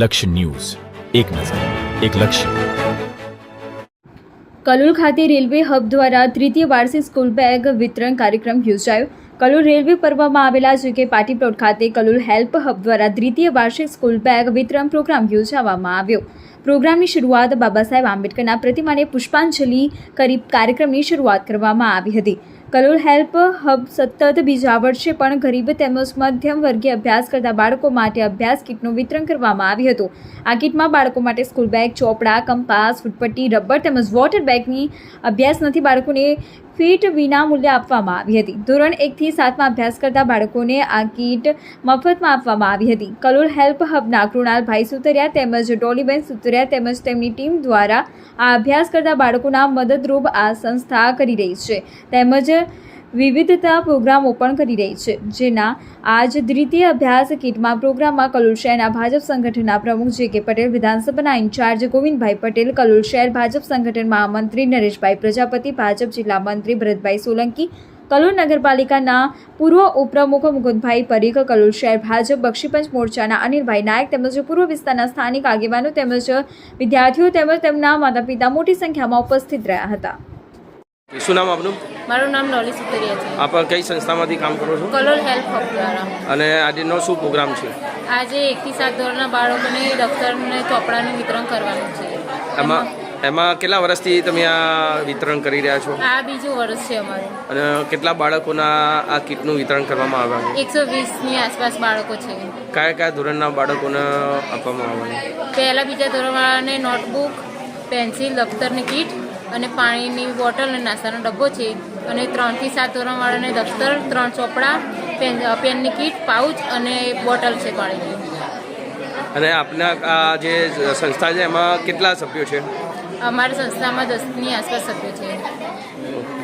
લક્ષ્ય ન્યૂઝ. એક નજર, એક લક્ષ્ય. કલોલ ખાતે રેલવે હબ દ્વારા તૃતીય વાર્ષિક સ્કૂલ બેગ વિતરણ કાર્યક્રમ યોજાયો. કલોલ રેલવે પર્વમાં આવેલા જીકે પાટી પ્લોટ ખાતે કલોલ હેલ્પ હબ દ્વારા દ્વિતીય વાર્ષિક સ્કૂલ બેગ વિતરણ પ્રોગ્રામ યોજવામાં આવ્યો. પ્રોગ્રામની શરૂઆત બાબા સાહેબ આંબેડકરના પ્રતિમાને પુષ્પાંજલિ કરી કાર્યક્રમની શરૂઆત કરવામાં આવી હતી. કલોલ હેલ્પ હબ સતત બીજા વર્ષે પણ ગરીબ તેમજ મધ્યમ વર્ગીય અભ્યાસ કરતા બાળકો માટે અભ્યાસ કીટનું વિતરણ કરવામાં આવ્યું હતું. આ કીટમાં બાળકો માટે સ્કૂલ બેગ, ચોપડા, કંપાસ, ફૂટપટ્ટી, રબર તેમજ વોટર બેગની અભ્યાસ નથી, બાળકોને ફીટ વિના મૂલ્યે આપવામાં આવી હતી. ધોરણ એકથી સાતમાં અભ્યાસ કરતા બાળકોને આ કીટ મફતમાં આપવામાં આવી હતી. કલોલ હેલ્પ હબના કૃણાલભાઈ સુતરિયા તેમજ ડોલીબેન સુતરિયા તેમજ તેમની ટીમ દ્વારા આ અભ્યાસ કરતા બાળકોના મદદરૂપ આ સંસ્થા કરી રહી છે. તેમજ વિવિધતા પ્રોગ્રામો પણ કરી રહી છે. જેના આજ દ્વિતીય અભ્યાસ કીટમાં પ્રોગ્રામમાં કલોલ શહેરના ભાજપ સંગઠનના પ્રમુખ જે કે પટેલ, વિધાનસભાના ઇન્ચાર્જ ગોવિંદભાઈ પટેલ, કલોલ શહેર ભાજપ સંગઠન મહામંત્રી નરેશભાઈ પ્રજાપતિ, ભાજપ જિલ્લા મંત્રી ભરતભાઈ સોલંકી કલોલ નગરપાલિકાના પૂર્વ ઉપપ્રમુખ મુકુદભાઈ પરીખ કલોલ શહેર ભાજપ બક્ષીપંચ મોરચાના અનિલભાઈ નાયક તેમજ પૂર્વ વિસ્તારના સ્થાનિક આગેવાનો તેમજ વિદ્યાર્થીઓ તેમજ તેમના માતા પિતા મોટી સંખ્યામાં ઉપસ્થિત રહ્યા હતા. શું નામ આપનું? મારું નામ નોલી સુતરિયા છે. આપ કઈ સંસ્થામાંથી કામ કરો છો? કલોલ હેલ્પ હબ દ્વારા. અને આજનો શું પ્રોગ્રામ છે? આજે એકથી સાત ધોરણના બાળકોને દફતરને ચોપડાનું વિતરણ કરવાનું છે. એમાં એમાં કેટલા વર્ષથી તમે આ વિતરણ કરી રહ્યા છો? આ બીજું વર્ષ છે અમારું. અને કેટલા બાળકોના આ કીટનું વિતરણ કરવામાં આવ્યું એકસો વીસની આસપાસ બાળકો છે. કયા કયા ધોરણના બાળકોને આપવામાં આવ્યું પહેલા બીજા ધોરણવાળાને નોટબુક પેન્સિલ દફતરની કીટ અને પાણીની બોટલ અને નાસ્તાનો ડબ્બો છે. અને ત્રણથી સાત ધોરણવાળાને દફતર ત્રણ ચોપડા પેન પેનની કીટ પાઉચ અને બોટલ છે પાણીની. અને આપના આ જે સંસ્થા છે એમાં કેટલા સભ્યો છે? અમારી સંસ્થામાં દસની આસપાસ સભ્યો છે.